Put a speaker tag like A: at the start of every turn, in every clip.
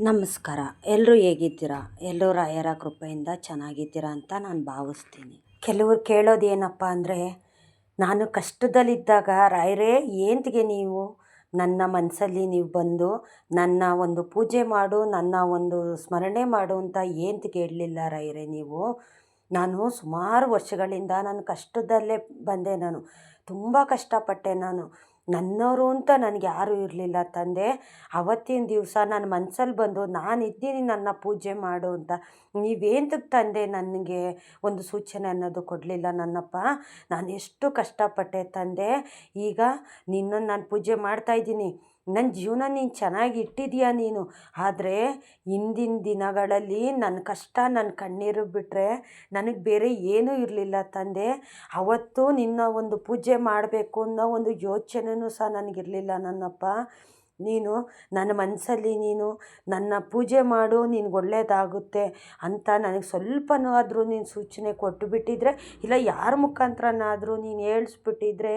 A: ನಮಸ್ಕಾರ. ಎಲ್ಲರೂ ಹೇಗಿದ್ದೀರಾ? ಎಲ್ಲರೂ ರಾಯರ ಕೃಪೆಯಿಂದ ಚೆನ್ನಾಗಿದ್ದೀರಾ ಅಂತ ನಾನು ಭಾವಿಸ್ತೀನಿ. ಕೆಲವರು ಕೇಳೋದು ಏನಪ್ಪ ಅಂದರೆ, ನಾನು ಕಷ್ಟದಲ್ಲಿದ್ದಾಗ ರಾಯರೇ, ಏಂತಿಗೆ ನೀವು? ನನ್ನ ಮನಸ್ಸಲ್ಲಿ ನೀವು ಬಂದು ನನ್ನ ಒಂದು ಪೂಜೆ ಮಾಡು, ನನ್ನ ಒಂದು ಸ್ಮರಣೆ ಮಾಡು ಅಂತ ಏಂತಿಗೆ ಹೇಳಲಿಲ್ಲ ರಾಯರೇ ನೀವು? ನಾನು ಸುಮಾರು ವರ್ಷಗಳಿಂದ ನಾನು ಕಷ್ಟದಲ್ಲೇ ಬಂದೆ ನಾನು. ತುಂಬ ಕಷ್ಟಪಟ್ಟೆ ನಾನು. ನನ್ನವರು ಅಂತ ನನಗೆ ಯಾರೂ ಇರಲಿಲ್ಲ ತಂದೆ. ಅವತ್ತಿನ ದಿವಸ ನನ್ನ ಮನಸ್ಸಲ್ಲಿ ಬಂದು, ನಾನು ಇದ್ದೀನಿ ನನ್ನ ಪೂಜೆ ಮಾಡು ಅಂತ. ನೀವೇಂತಕ್ಕೆ ತಂದೆ ನನಗೆ ಒಂದು ಸೂಚನೆ ಅನ್ನೋದು ಕೊಡಲಿಲ್ಲ ನನ್ನಪ್ಪ. ನಾನು ಎಷ್ಟು ಕಷ್ಟಪಟ್ಟೆ ತಂದೆ. ಈಗ ನಿನ್ನನ್ನು ನಾನು ಪೂಜೆ ಮಾಡ್ತಾಯಿದ್ದೀನಿ ನನ್ನ ಜೀವನ ನೀನು ಚೆನ್ನಾಗಿ ಇಟ್ಟಿದ್ದೀಯ ನೀನು? ಆದರೆ ಇಂದಿನ ದಿನಗಳಲ್ಲಿ ನನ್ನ ಕಷ್ಟ ನನ್ನ ಕಣ್ಣೀರು ಬಿಟ್ಟರೆ ನನಗೆ ಬೇರೆ ಏನೂ ಇರಲಿಲ್ಲ ತಂದೆ. ಅವತ್ತು ನಿನ್ನ ಒಂದು ಪೂಜೆ ಮಾಡಬೇಕು ಅನ್ನೋ ಒಂದು ಯೋಚನೆಯೂ ಸಹ ನನಗಿರಲಿಲ್ಲ ನನ್ನಪ್ಪ. ನೀನು ನನ್ನ ಮನಸ್ಸಲ್ಲಿ ನೀನು ನನ್ನ ಪೂಜೆ ಮಾಡು, ನಿನ್ಗೆ ಒಳ್ಳೆಯದಾಗುತ್ತೆ ಅಂತ ನನಗೆ ಸ್ವಲ್ಪನೂ ಆದರೂ ನೀನು ಸೂಚನೆ ಕೊಟ್ಟು ಬಿಟ್ಟಿದ್ರೆ, ಇಲ್ಲ ಯಾರ ಮುಖಾಂತರನಾದರೂ ನೀನು ಹೇಳಿಸ್ಬಿಟ್ಟಿದ್ರೆ,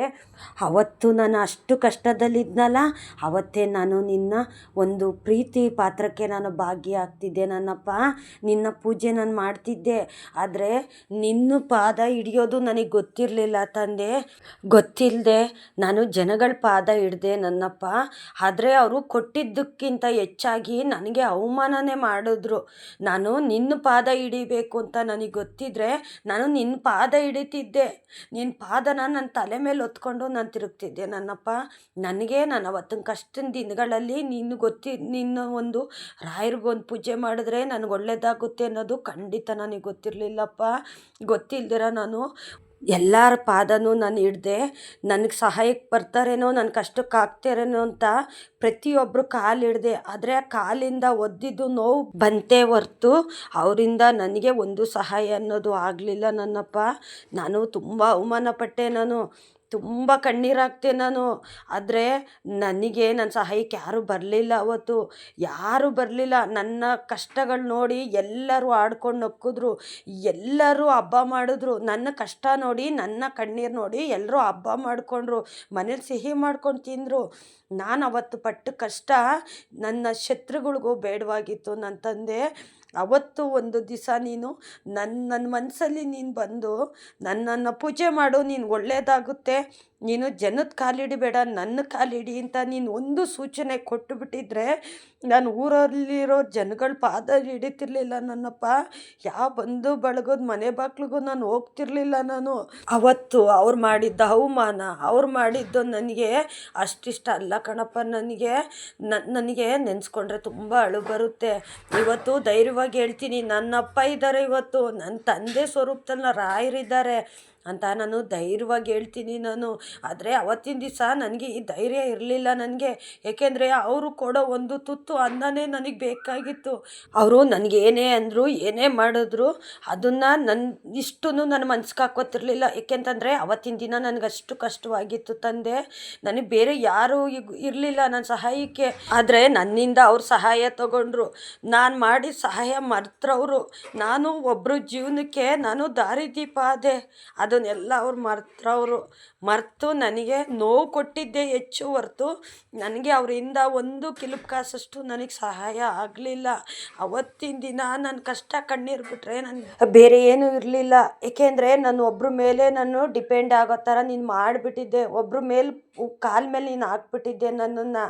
A: ಅವತ್ತು ನಾನು ಅಷ್ಟು ಕಷ್ಟದಲ್ಲಿದ್ದನಲ್ಲ ಅವತ್ತೇ ನಾನು ನಿನ್ನ ಒಂದು ಪ್ರೀತಿ ಪಾತ್ರಕ್ಕೆ ನಾನು ಭಾಗಿಯಾಗ್ತಿದ್ದೆ ನನ್ನಪ್ಪ. ನಿನ್ನ ಪೂಜೆ ನಾನು ಮಾಡ್ತಿದ್ದೆ. ಆದರೆ ನಿನ್ನ ಪಾದ ಹಿಡಿಯೋದು ನನಗೆ ಗೊತ್ತಿರಲಿಲ್ಲ ತಂದೆ. ಗೊತ್ತಿಲ್ಲದೆ ನಾನು ಜನಗಳ ಪಾದ ಹಿಡ್ದೆ ನನ್ನಪ್ಪ. ಆದರೆ ಅವರು ಕೊಟ್ಟಿದ್ದಕ್ಕಿಂತ ಹೆಚ್ಚಾಗಿ ನನಗೆ ಅವಮಾನನೇ ಮಾಡಿದ್ರು. ನಾನು ನಿನ್ನ ಪಾದ ಹಿಡಿಬೇಕು ಅಂತ ನನಗೆ ಗೊತ್ತಿದ್ದರೆ ನಾನು ನಿನ್ನ ಪಾದ ಹಿಡಿತಿದ್ದೆ. ನಿನ್ನ ಪಾದನ ನನ್ನ ತಲೆ ಮೇಲೆ ಹೊತ್ಕೊಂಡು ನಾನು ತಿರುಗ್ತಿದ್ದೆ. ನನ್ನಪ್ಪ, ನನಗೆ ನಾನು ಅವತ್ತಿನ ಕಷ್ಟದ ದಿನಗಳಲ್ಲಿ ನೀನು ಗೊತ್ತಿ ನಿನ್ನ ಒಂದು ರಾಯರಿಗೊಂದು ಪೂಜೆ ಮಾಡಿದ್ರೆ ನನಗೆ ಒಳ್ಳೇದಾಗುತ್ತೆ ಅನ್ನೋದು ಖಂಡಿತ ನನಗೆ ಗೊತ್ತಿರಲಿಲ್ಲಪ್ಪ. ಗೊತ್ತಿಲ್ದಿರ ನಾನು ಎಲ್ಲರ ಪಾದನೂ ನಾನು ಹಿಡ್ದೆ ನನಗೆ ಸಹಾಯಕ್ಕೆ ಬರ್ತಾರೇನೋ ನನ್ನ ಕಷ್ಟಕ್ಕೆ ಆಗ್ತಾರೇನೋ ಅಂತ ಪ್ರತಿಯೊಬ್ಬರು ಕಾಲು ಹಿಡ್ದೆ ಆದರೆ ಆ ಕಾಲಿಂದ ಒದ್ದಿದ್ದು ನೋವು ಬಂತೇ ಹೊರ್ತು ಅವರಿಂದ ನನಗೆ ಒಂದು ಸಹಾಯ ಅನ್ನೋದು ಆಗಲಿಲ್ಲ ನನ್ನಪ್ಪ. ನಾನು ತುಂಬ ಅವಮಾನ ಪಟ್ಟೆ ನಾನು. ತುಂಬ ಕಣ್ಣೀರಾಗ್ತೆ ನಾನು. ಆದರೆ ನನಗೆ ನನ್ನ ಸಹಾಯಕ್ಕೆ ಯಾರೂ ಬರಲಿಲ್ಲ ಅವತ್ತು. ಯಾರೂ ಬರಲಿಲ್ಲ. ನನ್ನ ಕಷ್ಟಗಳು ನೋಡಿ ಎಲ್ಲರೂ ಆಡ್ಕೊಂಡು ನಕ್ಕಿದ್ರು. ಎಲ್ಲರೂ ಹಬ್ಬ ಮಾಡಿದ್ರು. ನನ್ನ ಕಷ್ಟ ನೋಡಿ, ನನ್ನ ಕಣ್ಣೀರು ನೋಡಿ ಎಲ್ಲರೂ ಹಬ್ಬ ಮಾಡಿಕೊಂಡ್ರು. ಮನೇಲಿ ಸಿಹಿ ಮಾಡ್ಕೊಂಡು ತಿಂದರು. ನಾನು ಅವತ್ತು ಪಟ್ಟ ಕಷ್ಟ ನನ್ನ ಶತ್ರುಗಳಿಗೂ ಬೇಡವಾಗಿತ್ತು. ನನ್ನ ತಂದೆ ಅವತ್ತು ಒಂದು ದಿವಸ ನೀನು ನನ್ನ ನನ್ನ ಮನಸ್ಸಲ್ಲಿ ನೀನು ಬಂದು ನನ್ನನ್ನು ಪೂಜೆ ಮಾಡು ನೀನು ಒಳ್ಳೆಯದಾಗುತ್ತೆ ನೀನು ಜನದ ಕಾಲಿಡಿಬೇಡ, ನನ್ನ ಕಾಲಿಡಿ ಅಂತ ನೀನು ಒಂದು ಸೂಚನೆ ಕೊಟ್ಟು ಬಿಟ್ಟಿದ್ರೆ ನಾನು ಊರಲ್ಲಿರೋ ಜನಗಳ ಪಾದ ಹಿಡಿತಿರ್ಲಿಲ್ಲ ನನ್ನಪ್ಪ. ಯಾವ ಬಂದು ಬಳಗದ ಮನೆ ಬಾಗ್ಲಿಗೂ ನಾನು ಹೋಗ್ತಿರ್ಲಿಲ್ಲ ನಾನು. ಅವತ್ತು ಅವ್ರು ಮಾಡಿದ್ದ ಅವಮಾನ, ಅವ್ರು ಮಾಡಿದ್ದು ನನಗೆ ಅಷ್ಟಿಷ್ಟ ಅಲ್ಲ ಕಣಪ್ಪ ನನಗೆ. ನನಗೆ ನೆನೆಸ್ಕೊಂಡ್ರೆ ತುಂಬ ಅಳು ಬರುತ್ತೆ. ಇವತ್ತು ಧೈರ್ಯವಾಗಿ ಹೇಳ್ತೀನಿ, ನನ್ನಪ್ಪ ಇದ್ದಾರೆ ಇವತ್ತು. ನನ್ನ ತಂದೆ ಸ್ವರೂಪದಲ್ಲಿ ರಾಯರಿದ್ದಾರೆ. ಅಂತ ನಾನು ಧೈರ್ಯವಾಗಿ ಹೇಳ್ತೀನಿ ನಾನು. ಆದರೆ ಅವತ್ತಿನ ದಿವಸ ನನಗೆ ಈ ಧೈರ್ಯ ಇರಲಿಲ್ಲ ನನಗೆ. ಏಕೆಂದರೆ ಅವರು ಕೊಡೋ ಒಂದು ತುತ್ತು ಅನ್ನನೇ ನನಗೆ ಬೇಕಾಗಿತ್ತು. ಅವರು ನನಗೆ ಏನೇ ಅಂದರು, ಏನೇ ಮಾಡಿದ್ರು, ಅದನ್ನು ನನ್ನ ಇಷ್ಟೂ ನನ್ನ ಮನ್ಸಿಗೆ ಹಾಕೋತಿರಲಿಲ್ಲ. ಏಕೆಂತಂದರೆ ಅವತ್ತಿನ ದಿನ ನನಗೆ ಅಷ್ಟು ಕಷ್ಟವಾಗಿತ್ತು ತಂದೆ. ನನಗೆ ಬೇರೆ ಯಾರೂ ಇರಲಿಲ್ಲ ನನ್ನ ಸಹಾಯಕ್ಕೆ. ಆದರೆ ನನ್ನಿಂದ ಅವ್ರು ಸಹಾಯ ತಗೊಂಡ್ರು. ನಾನು ಮಾಡಿ ಸಹಾಯ ಮರ್ತರವರು. ನಾನು ಒಬ್ಬರು ಜೀವನಕ್ಕೆ ನಾನು ದಾರಿದೀಪ ಆದೆ. ಅದನ್ನೆಲ್ಲ ಅವ್ರು ಮರ್ತರವರು ಮರೆತು ನನಗೆ ನೋವು ಕೊಟ್ಟಿದ್ದೇ ಹೆಚ್ಚು ಹೊರ್ತು ನನಗೆ ಅವರಿಂದ ಒಂದು ಕಿಲುಪ್ ಕಾಸಷ್ಟು ನನಗೆ ಸಹಾಯ ಆಗಲಿಲ್ಲ. ಅವತ್ತಿನ ದಿನ ನನ್ನ ಕಷ್ಟ ಕಣ್ಣೀರು ಬಿಟ್ಟರೆ ನನಗೆ ಬೇರೆ ಏನೂ ಇರಲಿಲ್ಲ. ಏಕೆಂದರೆ ನಾನು ಒಬ್ಬರ ಮೇಲೆ ನಾನು ಡಿಪೆಂಡ್ ಆಗೋ ಥರ ನೀನು ಮಾಡಿಬಿಟ್ಟಿದ್ದೆ. ಒಬ್ಬರ ಮೇಲೆ ಕಾಲ ಮೇಲೆ ನೀನು ಹಾಕ್ಬಿಟ್ಟಿದ್ದೆ ನನ್ನನ್ನು.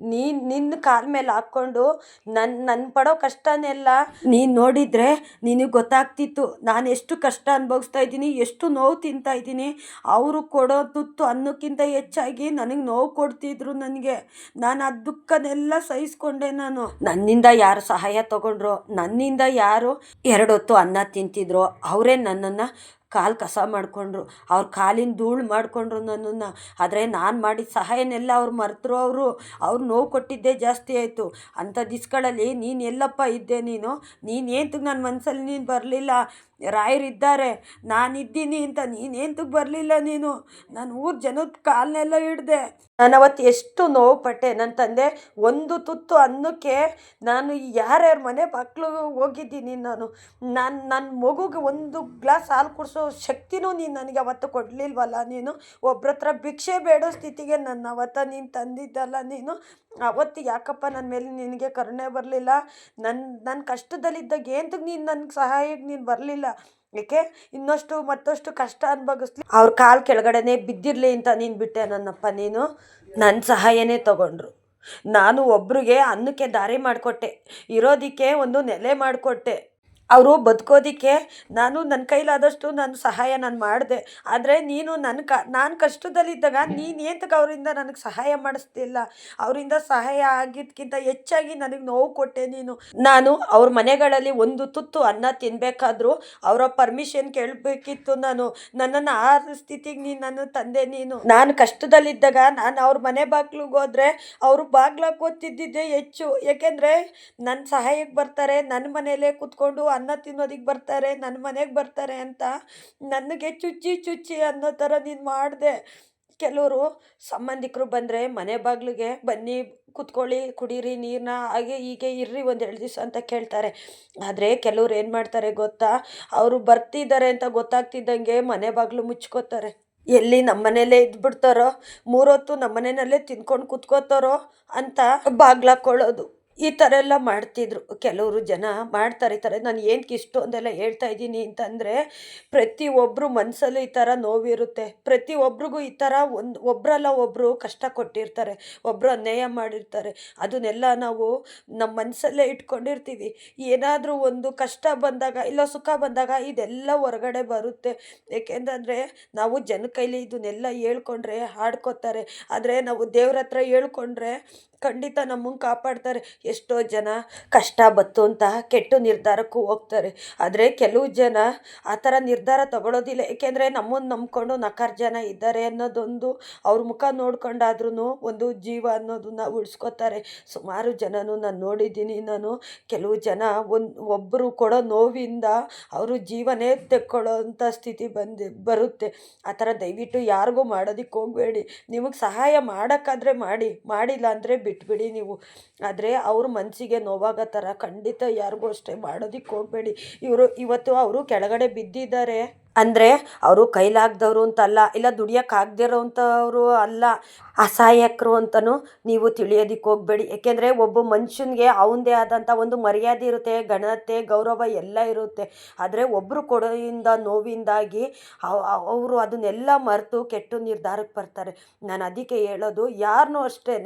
A: ನೀನು ನಿನ್ನ ಕಾಲ ಮೇಲೆ ಹಾಕ್ಕೊಂಡು ನನ್ನ ನನ್ನ ಪಡೋ ಕಷ್ಟನೆಲ್ಲ ನೀನು ನೋಡಿದರೆ ನಿನಗೆ ಗೊತ್ತಾಗ್ತಿತ್ತು. ನಾನು ಎಷ್ಟು ಕಷ್ಟ ಅನುಭವಿಸ್ತಾ ಇದ್ದೀನಿ, ಎಷ್ಟು ನೋವು ತಿಂತಾ ಇದ್ದೀನಿ. ಅವರು ಕೊಡೋ ತುತ್ತು ಅನ್ನಕ್ಕಿಂತ ಹೆಚ್ಚಾಗಿ ನನಗೆ ನೋವು ಕೊಡ್ತಿದ್ರು ನನಗೆ. ನಾನು ಆ ದುಃಖನೆಲ್ಲ ಸಹಿಸ್ಕೊಂಡೆ ನಾನು. ನನ್ನಿಂದ ಯಾರು ಸಹಾಯ ತಗೊಂಡ್ರು? ನನ್ನಿಂದ ಯಾರು ಎರಡು ಹೊತ್ತು ಅನ್ನ ತಿಂತಿದ್ರು? ಅವರೇ ನನ್ನನ್ನು ಕಾಲು ಕಸ ಮಾಡಿಕೊಂಡ್ರು. ಅವ್ರ ಕಾಲಿನ ಧೂಳು ಮಾಡಿಕೊಂಡ್ರು ನನ್ನನ್ನು. ಆದರೆ ನಾನು ಮಾಡಿದ ಸಹಾಯನೆಲ್ಲ ಅವ್ರು ಮರೆತರು ಅವರು. ಅವ್ರು ನೋವು ಕೊಟ್ಟಿದ್ದೇ ಜಾಸ್ತಿ ಆಯಿತು. ಅಂಥ ದಿಸ್ಗಳಲ್ಲಿ ನೀನು ಎಲ್ಲಪ್ಪ ಇದ್ದೆ ನೀನು. ನೀನು ಏನು ನನ್ನ ಮನಸ್ಸಲ್ಲಿ ನೀನು ಬರಲಿಲ್ಲ. ರಾಯರಿದ್ದಾರೆ ನಾನಿದ್ದೀನಿ ಅಂತ ನೀನೇಂತಕ್ಕೆ ಬರಲಿಲ್ಲ ನೀನು. ನಾನು ಊರ ಜನದ ಕಾಲನ್ನೆಲ್ಲ ಹಿಡ್ದೆ. ನಾನು ಅವತ್ತು ಎಷ್ಟು ನೋವು ಪಟ್ಟೆ ನನ್ನ ತಂದೆ ಒಂದು ತುತ್ತು ಅನ್ನಕ್ಕೆ ನಾನು ಯಾರ್ಯಾರ ಮನೆ ಮಕ್ಕಳು ಹೋಗಿದ್ದೀನಿ ನಾನು. ನಾನು ನನ್ನ ಮಗುಗೆ ಒಂದು ಗ್ಲಾಸ್ ಹಾಲು ಕುಡಿಸೋ ಶಕ್ತಿನೂ ನೀನು ನನಗೆ ಅವತ್ತು ಕೊಡಲಿಲ್ವಲ್ಲ ನೀನು? ಒಬ್ರ ಹತ್ರ ಭಿಕ್ಷೆ ಬೇಡೋ ಸ್ಥಿತಿಗೆ ನನ್ನ ಅವತ್ತ ನೀನು ತಂದಿದ್ದಲ್ಲ ನೀನು? ಅವತ್ತು ಯಾಕಪ್ಪ ನನ್ನ ಮೇಲೆ ನಿನಗೆ ಕರುಣೆ ಬರಲಿಲ್ಲ? ನನ್ನ ನನ್ನ ಕಷ್ಟದಲ್ಲಿದ್ದಾಗ ಏಂತಕ್ಕೆ ನೀನು ನನಗೆ ಸಹಾಯಕ್ಕೆ ನೀನು ಬರಲಿಲ್ಲ ಏಕೆ? ಇನ್ನಷ್ಟು ಮತ್ತಷ್ಟು ಕಷ್ಟ ಅನುಭವಿಸ್ಲಿ. ಅವ್ರ ಕಾಲು ಕೆಳಗಡೆನೆ ಬಿದ್ದಿರಲಿ ಅಂತ ನೀನು ಬಿಟ್ಟೆ ನನ್ನಪ್ಪ, ನೀನು? ನನ್ನ ಸಹಾಯನೇ ತಗೊಂಡ್ರು. ನಾನು ಒಬ್ರಿಗೆ ಅನ್ನಕ್ಕೆ ದಾರಿ ಮಾಡಿಕೊಟ್ಟೆ. ಇರೋದಕ್ಕೆ ಒಂದು ನೆಲೆ ಮಾಡಿಕೊಟ್ಟೆ. ಅವರು ಬದುಕೋದಕ್ಕೆ ನಾನು ನನ್ನ ಕೈಲಾದಷ್ಟು ನಾನು ಸಹಾಯ ನಾನು ಮಾಡಿದೆ. ಆದರೆ ನೀನು ನನ್ನ ಕ, ನಾನು ಕಷ್ಟದಲ್ಲಿದ್ದಾಗ ನೀನು ಏತಕ್ಕೆ ಅವರಿಂದ ನನಗೆ ಸಹಾಯ ಮಾಡಿಸ್ತಿಲ್ಲ? ಅವರಿಂದ ಸಹಾಯ ಆಗಿದ್ದಕ್ಕಿಂತ ಹೆಚ್ಚಾಗಿ ನನಗೆ ನೋವು ಕೊಟ್ಟೆ ನೀನು. ನಾನು ಅವ್ರ ಮನೆಗಳಲ್ಲಿ ಒಂದು ತುತ್ತು ಅನ್ನ ತಿನ್ನಬೇಕಾದ್ರೂ ಅವರ ಪರ್ಮಿಷನ್ ಕೇಳಬೇಕಿತ್ತು ನಾನು. ನನ್ನನ್ನು ಆ ಸ್ಥಿತಿಗೆ ನೀನು ನಾನು ತಂದೆ ನೀನು. ನಾನು ಕಷ್ಟದಲ್ಲಿದ್ದಾಗ ನಾನು ಅವ್ರ ಮನೆ ಬಾಗ್ಲಿಗೆ ಹೋದರೆ ಅವರು ಬಾಗ್ಲಾಗ ಕೂತಿದ್ದಿದ್ದೆ ಹೆಚ್ಚು. ಯಾಕೆಂದರೆ ನನ್ನ ಸಹಾಯಕ್ಕೆ ಬರ್ತಾರೆ ನನ್ನ ಮನೆಯಲ್ಲೇ ಕೂತ್ಕೊಂಡು ಅನ್ನ ತಿನ್ನೋದಕ್ಕೆ ಬರ್ತಾರೆ ನನ್ನ ಮನೆಗೆ ಬರ್ತಾರೆ ಅಂತ ನನಗೆ ಚುಚ್ಚಿ ಚುಚ್ಚಿ ಅನ್ನೋ ಥರ ನೀನು ಮಾಡಿದೆ. ಕೆಲವರು ಸಂಬಂಧಿಕರು ಬಂದರೆ ಮನೆ ಬಾಗಿಲಿಗೆ ಬನ್ನಿ, ಕುತ್ಕೊಳ್ಳಿ, ಕುಡೀರಿ ನೀರನ್ನ ಹಾಗೆ ಹೀಗೆ ಇರ್ರಿ ಒಂದು ಎರಡು ದಿವಸ ಅಂತ ಕೇಳ್ತಾರೆ. ಆದರೆ ಕೆಲವ್ರು ಏನು ಮಾಡ್ತಾರೆ ಗೊತ್ತಾ? ಅವರು ಬರ್ತಿದ್ದಾರೆ ಅಂತ ಗೊತ್ತಾಗ್ತಿದ್ದಂಗೆ ಮನೆ ಬಾಗಿಲು ಮುಚ್ಕೋತಾರೆ. ಎಲ್ಲಿ ನಮ್ಮ ಮನೇಲೇ ಇದ್ಬಿಡ್ತಾರೋ, ಮೂರೊತ್ತು ನಮ್ಮ ಮನೆಯಲ್ಲೇ ತಿನ್ಕೊಂಡು ಕುತ್ಕೋತಾರೋ ಅಂತ ಬಾಗ್ಲಾಕೊಳ್ಳೋದು ಈ ಥರ ಎಲ್ಲ ಮಾಡ್ತಿದ್ರು. ಕೆಲವರು ಜನ ಮಾಡ್ತಾರೆ ಈ ಥರ. ನಾನು ಏನಕ್ಕೆ ಇಷ್ಟೊಂದೆಲ್ಲ ಹೇಳ್ತಾ ಇದ್ದೀನಿ ಅಂತಂದರೆ ಪ್ರತಿಯೊಬ್ಬರು ಮನಸ್ಸಲ್ಲೂ ಈ ಥರ ನೋವಿರುತ್ತೆ. ಪ್ರತಿಯೊಬ್ರಿಗೂ ಈ ಥರ ಒಂದು ಒಬ್ಬರಲ್ಲ ಒಬ್ಬರು ಕಷ್ಟ ಕೊಟ್ಟಿರ್ತಾರೆ. ಒಬ್ಬರು ಅನ್ಯಾಯ ಮಾಡಿರ್ತಾರೆ. ಅದನ್ನೆಲ್ಲ ನಾವು ನಮ್ಮ ಮನಸ್ಸಲ್ಲೇ ಇಟ್ಕೊಂಡಿರ್ತೀವಿ. ಏನಾದರೂ ಒಂದು ಕಷ್ಟ ಬಂದಾಗ ಇಲ್ಲ ಸುಖ ಬಂದಾಗ ಇದೆಲ್ಲ ಹೊರಗಡೆ ಬರುತ್ತೆ. ಏಕೆಂದರೆ ನಾವು ಜನ ಕೈಲಿ ಇದನ್ನೆಲ್ಲ ಹೇಳ್ಕೊಂಡ್ರೆ ಹಾಡ್ಕೋತಾರೆ. ಆದರೆ ನಾವು ದೇವ್ರ ಹತ್ರ ಹೇಳ್ಕೊಂಡ್ರೆ ಖಂಡಿತ ನಮ್ಮನ್ನು ಕಾಪಾಡ್ತಾರೆ. ಎಷ್ಟೋ ಜನ ಕಷ್ಟ, ಬತ್ತು ಅಂತ ಕೆಟ್ಟ ನಿರ್ಧಾರಕ್ಕೂ ಹೋಗ್ತಾರೆ. ಆದರೆ ಕೆಲವು ಜನ ಆ ಥರ ನಿರ್ಧಾರ ತಗೊಳ್ಳೋದಿಲ್ಲ ಏಕೆಂದರೆ ನಮ್ಮನ್ನು ನಂಬ್ಕೊಂಡು ನಕಾರ ಜನ ಇದ್ದಾರೆ ಅನ್ನೋದೊಂದು ಅವ್ರ ಮುಖ ನೋಡ್ಕೊಂಡಾದ್ರೂ ಒಂದು ಜೀವ ಅನ್ನೋದನ್ನ ಉಳಿಸ್ಕೋತಾರೆ. ಸುಮಾರು ಜನನು ನಾನು ನೋಡಿದ್ದೀನಿ. ನಾನು ಕೆಲವು ಜನ ಒಂದು ಒಬ್ಬರು ಕೊಡೋ ನೋವಿಂದ ಅವರು ಜೀವನೇ ತೆಕ್ಕೊಳ್ಳೋ ಅಂಥ ಸ್ಥಿತಿ ಬಂದು, ಬರುತ್ತೆ. ಆ ಥರ ದಯವಿಟ್ಟು ಯಾರಿಗೂ ಮಾಡೋದಕ್ಕೆ ಹೋಗಬೇಡಿ. ನಿಮಗೆ ಸಹಾಯ ಮಾಡೋಕ್ಕಾದ್ರೆ ಮಾಡಿ, ಮಾಡಿಲ್ಲ ಅಂದರೆ ಬಿಟ್ಬಿಡಿ ನೀವು. ಆದರೆ ಮನಸ್ಸಿಗೆ ನೋವಾಗೋ ಥರ ಖಂಡಿತ ಯಾರಿಗೂ ಅಷ್ಟೇ ಮಾಡೋದಿಕ್ಕೆ ಹೋಗಬೇಡಿ. ಇವರು ಇವತ್ತು ಅವರು ಕೆಳಗಡೆ ಬಿದ್ದಿದ್ದಾರೆ. ಅಂದರೆ ಅವರು ಕೈಲಾಗ್ದವರು ಅಂತಲ್ಲ, ಇಲ್ಲ ದುಡಿಯೋಕ್ಕಾಗ್ದಿರೋ ಅಂಥವ್ರು ಅಲ್ಲ, ಅಸಹಾಯಕರು ಅಂತಲೂ ನೀವು ತಿಳಿಯೋದಿಕ್ಕೆ ಹೋಗಬೇಡಿ. ಏಕೆಂದರೆ ಒಬ್ಬ ಮನುಷ್ಯನಿಗೆ ಅವನದೇ ಆದಂಥ ಒಂದು ಮರ್ಯಾದೆ ಇರುತ್ತೆ, ಘನತೆ, ಗೌರವ ಎಲ್ಲ ಇರುತ್ತೆ. ಆದರೆ ಒಬ್ಬರು ಕೊಡೋದಿಂದ ನೋವಿಂದಾಗಿ ಅವರು ಅದನ್ನೆಲ್ಲ ಮರೆತು ಕೆಟ್ಟ ನಿರ್ಧಾರಕ್ಕೆ ಬರ್ತಾರೆ. ನಾನು ಅದಕ್ಕೆ ಹೇಳೋದು ಯಾರನ್ನೂ ಅಷ್ಟೇ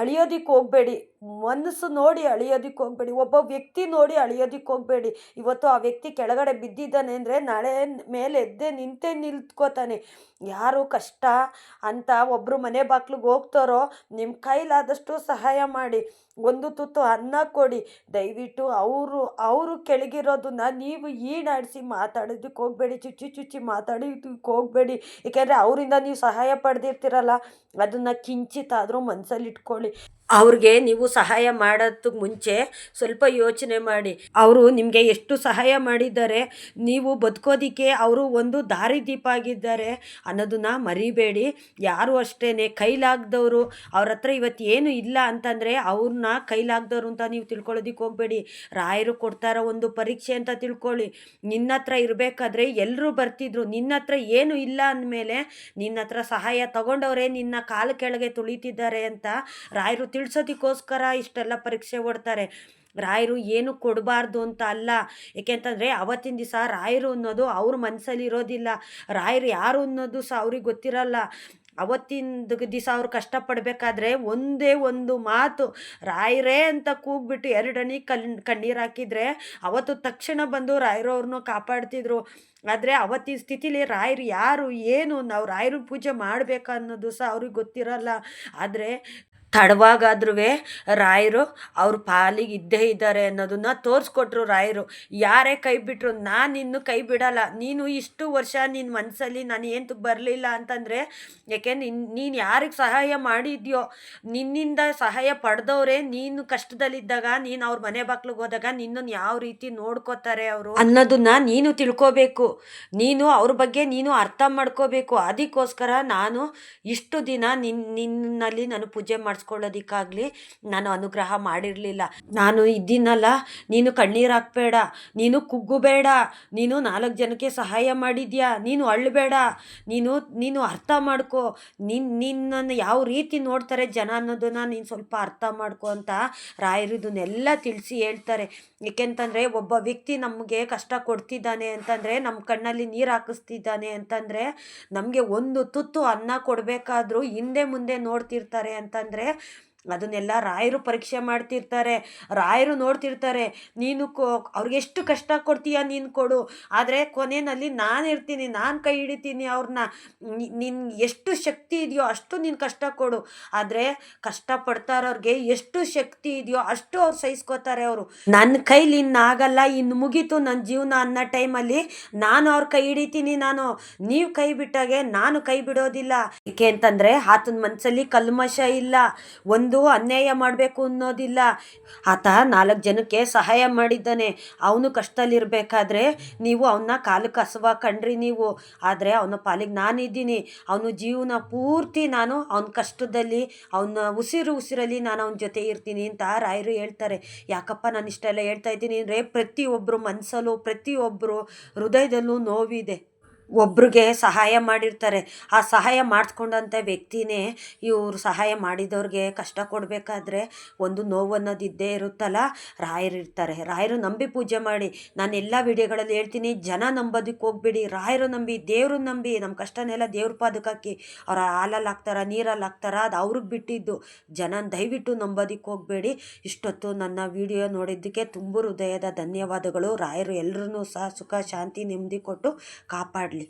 A: ಅಳಿಯೋದಕ್ಕೆ ಹೋಗಬೇಡಿ. ಮನಸ್ಸು ನೋಡಿ ಅಳಿಯೋದಕ್ಕೆ ಹೋಗಬೇಡಿ, ಒಬ್ಬ ವ್ಯಕ್ತಿ ನೋಡಿ ಅಳಿಯೋದಕ್ಕೆ ಹೋಗಬೇಡಿ. ಇವತ್ತು ಆ ವ್ಯಕ್ತಿ ಕೆಳಗಡೆ ಬಿದ್ದಿದ್ದಾನೆ ಅಂದರೆ ನಾಳೆ ಮೇಲೆ ಎದ್ದೆ ನಿಂತೆ ನಿಲ್ತ್ಕೋತಾನೆ. ಯಾರು ಕಷ್ಟ ಅಂತ ಒಬ್ಬರು ಮನೆ ಬಾಗ್ಲಿಗೆ ಹೋಗ್ತಾರೋ ನಿಮ್ಮ ಕೈಲಾದಷ್ಟು ಸಹಾಯ ಮಾಡಿ. ಒಂದು ತುತ್ತು ಅನ್ನ ಕೊಡಿ. ದಯವಿಟ್ಟು ಅವರು ಅವರು ಕೆಳಗಿರೋದನ್ನ ನೀವು ಈಡಾಡಿಸಿ ಮಾತಾಡೋದಕ್ಕೆ ಹೋಗಬೇಡಿ, ಚುಚ್ಚಿ ಚುಚ್ಚಿ ಮಾತಾಡೋದಕ್ಕೆ ಹೋಗಬೇಡಿ. ಏಕೆಂದರೆ ಅವರಿಂದ ನೀವು ಸಹಾಯ ಪಡೆದಿರ್ತೀರಲ್ಲ, ಅದನ್ನು ಕಿಂಚಿತಾದರೂ ಮನಸ್ಸಲ್ಲಿ ಇಟ್ಕೊಳ್ಳಿ ಅವ್ರಿಗೆ ನೀವು ಸಹಾಯ ಮಾಡೋದಕ್ಕೆ ಮುಂಚೆ ಸ್ವಲ್ಪ ಯೋಚನೆ ಮಾಡಿ. ಅವರು ನಿಮಗೆ ಎಷ್ಟು ಸಹಾಯ ಮಾಡಿದ್ದಾರೆ, ನೀವು ಬದುಕೋದಕ್ಕೆ ಅವರು ಒಂದು ದಾರಿದೀಪ ಆಗಿದ್ದಾರೆ ಅನ್ನೋದನ್ನ ಮರಿಬೇಡಿ. ಯಾರು ಅಷ್ಟೇ ಕೈಲಾಗ್ದವರು ಅವ್ರ ಹತ್ರ ಇವತ್ತು ಏನು ಇಲ್ಲ ಅಂತಂದರೆ ಅವ್ರನ್ನ ಕೈಲಾಗ್ದವ್ರು ಅಂತ ನೀವು ತಿಳ್ಕೊಳ್ಳೋದಿಕ್ಕೆ ಹೋಗಬೇಡಿ. ರಾಯರು ಕೊಡ್ತಾರ ಒಂದು ಪರೀಕ್ಷೆ ಅಂತ ತಿಳ್ಕೊಳ್ಳಿ. ನಿನ್ನ ಹತ್ರ ಇರಬೇಕಾದ್ರೆ ಎಲ್ಲರೂ ಬರ್ತಿದ್ರು. ನಿನ್ನ ಹತ್ರ ಏನು ಇಲ್ಲ ಅಂದಮೇಲೆ ನಿನ್ನ ಹತ್ರ ಸಹಾಯ ತಗೊಂಡವರೇ ನಿನ್ನ ಕಾಲು ಕೆಳಗೆ ತುಳಿತಿದ್ದಾರೆ ಅಂತ ರಾಯರು ತಿಳಿಸೋದಕ್ಕೋಸ್ಕರ ಇಷ್ಟೆಲ್ಲ ಪರೀಕ್ಷೆ ಓಡ್ತಾರೆ. ರಾಯರು ಏನು ಕೊಡಬಾರ್ದು ಅಂತ ಅಲ್ಲ. ಏಕೆಂತಂದರೆ ಅವತ್ತಿನ ದಿವಸ ರಾಯರು ಅನ್ನೋದು ಅವ್ರ ಮನಸ್ಸಲ್ಲಿ ಇರೋದಿಲ್ಲ. ರಾಯರು ಯಾರು ಅನ್ನೋದು ಸಹ ಅವ್ರಿಗೆ ಗೊತ್ತಿರಲ್ಲ. ಅವತ್ತಿನ ದಿವಸ ಅವ್ರು ಕಷ್ಟಪಡಬೇಕಾದ್ರೆ ಒಂದೇ ಒಂದು ಮಾತು, ರಾಯರೇ ಅಂತ ಕೂಗ್ಬಿಟ್ಟು ಎರಡನಿ ಕಣ್ಣೀರು ಹಾಕಿದರೆ ಅವತ್ತು ತಕ್ಷಣ ಬಂದು ರಾಯರವ್ರನ್ನ ಕಾಪಾಡ್ತಿದ್ರು. ಆದರೆ ಅವತ್ತಿನ ಸ್ಥಿತಿಲಿ ರಾಯರು ಯಾರು, ಏನು, ನಾವು ರಾಯರು ಪೂಜೆ ಮಾಡಬೇಕನ್ನೋದು ಸಹ ಅವ್ರಿಗೆ ಗೊತ್ತಿರಲ್ಲ. ಆದರೆ ತಡವಾಗಾದ್ರೂ ರಾಯರು ಅವ್ರ ಪಾಲಿಗೆ ಇದ್ದೇ ಇದ್ದಾರೆ ಅನ್ನೋದನ್ನ ತೋರಿಸ್ಕೊಟ್ರು ರಾಯರು. ಯಾರೇ ಕೈ ಬಿಟ್ಟರು ನಾನು ಇನ್ನು ಕೈ ಬಿಡಲ್ಲ. ನೀನು ಇಷ್ಟು ವರ್ಷ ನಿನ್ನ ಮನಸ್ಸಲ್ಲಿ ನಾನು ಏನು ಬರಲಿಲ್ಲ ಅಂತಂದರೆ ಯಾಕೆ ನಿನ್ನ ನೀನು ಯಾರಿಗೆ ಸಹಾಯ ಮಾಡಿದ್ಯೋ, ನಿನ್ನಿಂದ ಸಹಾಯ ಪಡೆದವ್ರೆ ನೀನು ಕಷ್ಟದಲ್ಲಿದ್ದಾಗ, ನೀನು ಅವ್ರ ಮನೆ ಬಾಗ್ಲಿಗೆ ಹೋದಾಗ ನಿನ್ನನ್ನು ಯಾವ ರೀತಿ ನೋಡ್ಕೋತಾರೆ ಅವರು ಅನ್ನೋದನ್ನ ನೀನು ತಿಳ್ಕೋಬೇಕು. ನೀನು ಅವ್ರ ಬಗ್ಗೆ ನೀನು ಅರ್ಥ ಮಾಡ್ಕೋಬೇಕು. ಅದಕ್ಕೋಸ್ಕರ ನಾನು ಇಷ್ಟು ದಿನ ನಿನ್ನ ನಿನ್ನಲ್ಲಿ ನಾನು ಪೂಜೆ ಮಾಡಿಸ್ ಮಾಡಿಸ್ಕೊಳ್ಳೋದಕ್ಕಾಗಲಿ ನಾನು ಅನುಗ್ರಹ ಮಾಡಿರಲಿಲ್ಲ. ನಾನು ಇದ್ದೀನಲ್ಲ, ನೀನು ಕಣ್ಣೀರು ಹಾಕ್ಬೇಡ, ನೀನು ಕುಗ್ಗಬೇಡ ನೀನು ನಾಲ್ಕು ಜನಕ್ಕೆ ಸಹಾಯ ಮಾಡಿದ್ಯಾ, ನೀನು ಅಳ್ಳಬೇಡ ನೀನು ನೀನು ಅರ್ಥ ಮಾಡ್ಕೊ ನಿನ್ನ ನಿನ್ನನ್ನು ಯಾವ ರೀತಿ ನೋಡ್ತಾರೆ ಜನ ಅನ್ನೋದನ್ನು ನೀನು ಸ್ವಲ್ಪ ಅರ್ಥ ಮಾಡ್ಕೊ ಅಂತ ರಾಯರು ಇದನ್ನೆಲ್ಲ ತಿಳಿಸಿ ಹೇಳ್ತಾರೆ. ಏಕೆಂತಂದರೆ ಒಬ್ಬ ವ್ಯಕ್ತಿ ನಮಗೆ ಕಷ್ಟ ಕೊಡ್ತಿದ್ದಾನೆ ಅಂತಂದರೆ ನಮ್ಮ ಕಣ್ಣಲ್ಲಿ ನೀರು ಹಾಕಿಸ್ತಿದ್ದಾನೆ ಅಂತಂದರೆ, ನಮಗೆ ಒಂದು ತುತ್ತು ಅನ್ನ ಕೊಡಬೇಕಾದ್ರೂ ಹಿಂದೆ ಮುಂದೆ ನೋಡ್ತಿರ್ತಾರೆ ಅಂತಂದರೆ thank ಅದನ್ನೆಲ್ಲ ರಾಯರು ಪರೀಕ್ಷೆ ಮಾಡ್ತಿರ್ತಾರೆ, ರಾಯರು ನೋಡ್ತಿರ್ತಾರೆ, ನೀನು ಕೋ, ಅವ್ರಿಗೆ ಎಷ್ಟು ಕಷ್ಟ ಕೊಡ್ತೀಯ ನೀನು ಕೊಡು. ಆದರೆ ಕೊನೆಯಲ್ಲಿ ನಾನು ಇರ್ತೀನಿ, ನಾನು ಕೈ ಹಿಡಿತೀನಿ ಅವ್ರನ್ನ ನಿನ್ನ ಎಷ್ಟು ಶಕ್ತಿ ಇದೆಯೋ ಅಷ್ಟು ನೀನು ಕಷ್ಟ ಕೊಡು. ಆದರೆ ಕಷ್ಟಪಡ್ತಾರವ್ರಿಗೆ ಎಷ್ಟು ಶಕ್ತಿ ಇದೆಯೋ ಅಷ್ಟು ಅವ್ರು ಸಹಿಸ್ಕೋತಾರೆ ಅವರು. ನನ್ನ ಕೈಲಿ ಇನ್ನಾಗಲ್ಲ ಇನ್ನು ಮುಗೀತು ನನ್ನ ಜೀವನ ಅನ್ನೋ ಟೈಮಲ್ಲಿ ನಾನು ಅವ್ರ ಕೈ ಹಿಡಿತೀನಿ ನಾನು. ನೀವು ಕೈ ಬಿಟ್ಟಾಗೆ ನಾನು ಕೈ ಬಿಡೋದಿಲ್ಲ. ಏಕೆ ಅಂತಂದರೆ ಆತನ ಮನಸ್ಸಲ್ಲಿ ಕಲ್ಮಶ ಇಲ್ಲ. ಒಂದು ಅನ್ಯಾಯ ಮಾಡಬೇಕು ಅನ್ನೋದಿಲ್ಲ. ಆತ ನಾಲ್ಕು ಜನಕ್ಕೆ ಸಹಾಯ ಮಾಡಿದ್ದಾನೆ. ಅವನು ಕಷ್ಟದಲ್ಲಿರಬೇಕಾದ್ರೆ ನೀವು ಅವನ್ನ ಕಾಲು ಹಸುವ ಕಂಡ್ರಿ ನೀವು. ಆದರೆ ಅವನ ಪಾಲಿಗೆ ನಾನಿದ್ದೀನಿ. ಅವನು ಜೀವನ ಪೂರ್ತಿ ನಾನು ಅವನ ಕಷ್ಟದಲ್ಲಿ, ಅವನ ಉಸಿರು ಉಸಿರಲ್ಲಿ ನಾನು ಅವನ ಜೊತೆ ಇರ್ತೀನಿ ಅಂತ ರಾಯರು ಹೇಳ್ತಾರೆ. ಯಾಕಪ್ಪ ನಾನು ಇಷ್ಟೆಲ್ಲ ಹೇಳ್ತಾ ಇದ್ದೀನಿ ಅಂದರೆ ಪ್ರತಿಯೊಬ್ಬರು ಮನಸ್ಸಲ್ಲೂ ಪ್ರತಿಯೊಬ್ಬರು ಹೃದಯದಲ್ಲೂ ನೋವಿದೆ. ಒಬ್ರಿಗೆ ಸಹಾಯ ಮಾಡಿರ್ತಾರೆ. ಆ ಸಹಾಯ ಮಾಡಿಸ್ಕೊಂಡಂಥ ವ್ಯಕ್ತಿನೇ ಇವರು ಸಹಾಯ ಮಾಡಿದವ್ರಿಗೆ ಕಷ್ಟ ಕೊಡಬೇಕಾದ್ರೆ ಒಂದು ನೋವು ಅನ್ನೋದು ಇದ್ದೇ ಇರುತ್ತಲ್ಲ? ರಾಯರು ಇರ್ತಾರೆ. ರಾಯರು ನಂಬಿ ಪೂಜೆ ಮಾಡಿ, ನಾನು ಎಲ್ಲ ವಿಡಿಯೋಗಳಲ್ಲಿ ಹೇಳ್ತೀನಿ, ಜನ ನಂಬೋದಕ್ಕೆ ಹೋಗ್ಬೇಡಿ. ರಾಯರು ನಂಬಿ, ದೇವರು ನಂಬಿ ನಮ್ಮ ಕಷ್ಟನೆಲ್ಲ ದೇವ್ರ ಪಾದಕ್ಕೆ ಹಾಕಿ. ಅವ್ರ ಹಾಲಲ್ಲಿ ಹಾಕ್ತಾರ ನೀರಲ್ಲಿ ಹಾಕ್ತಾರ, ಅದು ಅವ್ರಿಗೆ ಬಿಟ್ಟಿದ್ದು. ಜನ ದಯವಿಟ್ಟು ನಂಬೋದಕ್ಕೆ ಹೋಗಬೇಡಿ. ಇಷ್ಟೊತ್ತು ನನ್ನ ವಿಡಿಯೋ ನೋಡಿದ್ದಕ್ಕೆ ತುಂಬ ಹೃದಯದ ಧನ್ಯವಾದಗಳು. ರಾಯರು ಎಲ್ಲರೂ ಸಹ ಸುಖ, ಶಾಂತಿ, ನೆಮ್ಮದಿ ಕೊಟ್ಟು ಕಾಪಾಡಲಿ.